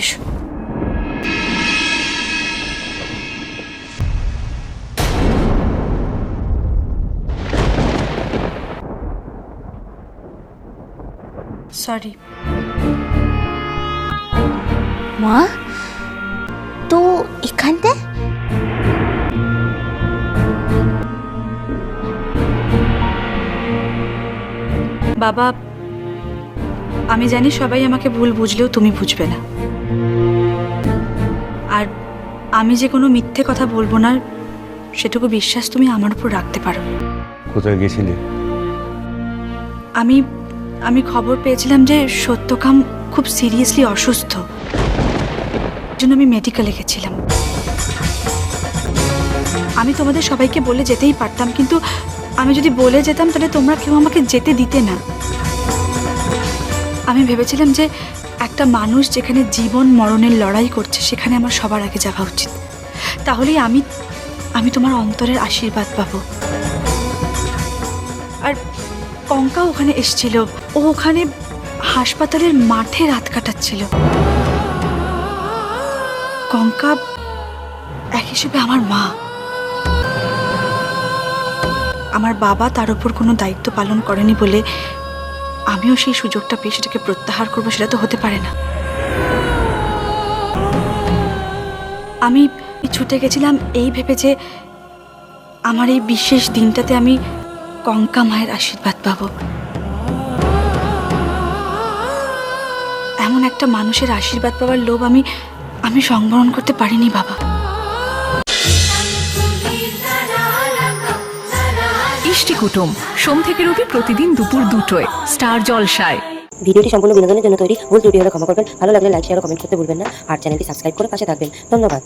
এসো সরি মা তো এখানতে বাবা আমি জানি সবাই আমাকে ভুল বুঝলেও তুমি বুঝবে না। আর আমি যে কোনো মিথ্যে কথা বলব না সেটুকু বিশ্বাস তুমি আমার উপর রাখতে পারো। কোথায় গেছিলি? আমি আমি খবর পেয়েছিলাম যে সত্যকাম খুব সিরিয়াসলি অসুস্থ। জন্য আমি মেডিকেলে গেছিলাম। আমি তোমাদের সবাইকে বলে যেতেই পারতাম কিন্তু আমি যদি বলে যেতাম তাহলে তোমরা কেউ আমাকে যেতে দিতে না। আমি ভেবেছিলাম যে একটা মানুষ যেখানে জীবন মরণের লড়াই করছে, সেখানে আমার সবার আগে যাওয়া উচিত। তাহলেই আমি আমি তোমার অন্তরের আশীর্বাদ পাবো। আর কঙ্কা ওখানে এসেছিল। ও ওখানে হাসপাতালের মাঠে রাত কাটাচ্ছিল। কঙ্কা এক হিসেবে আমার মা। আমার বাবা তার উপর কোনো দায়িত্ব পালন করেনি বলে আমিও সেই সুযোগটা পেয়ে সেটাকে প্রত্যাহার করব, সেটা তো হতে পারে না। আমি ছুটে গেছিলাম এই ভেবে যে আমার এই বিশেষ দিনটাতে আমি কঙ্কা মায়ের আশীর্বাদ পাব। এমন একটা মানুষের আশীর্বাদ পাওয়ার লোভ আমি আমি সংবরণ করতে পারিনি, বাবা। ইষ্টি কুটুম। সোম থেকে রবি প্রতিদিন দুপুর দুটোয়। স্টার জলসায়। ভিডিওটি সম্পূর্ণ বিনোদনের জন্য তৈরি। ভুল ত্রুটি হলে ক্ষমা করবেন। ভালো লাগলে লাইক শেয়ার কমেন্ট করতে ভুলবেন না। আর চ্যানেলটি সাবস্ক্রাইব করে পাশে থাকবেন। ধন্যবাদ।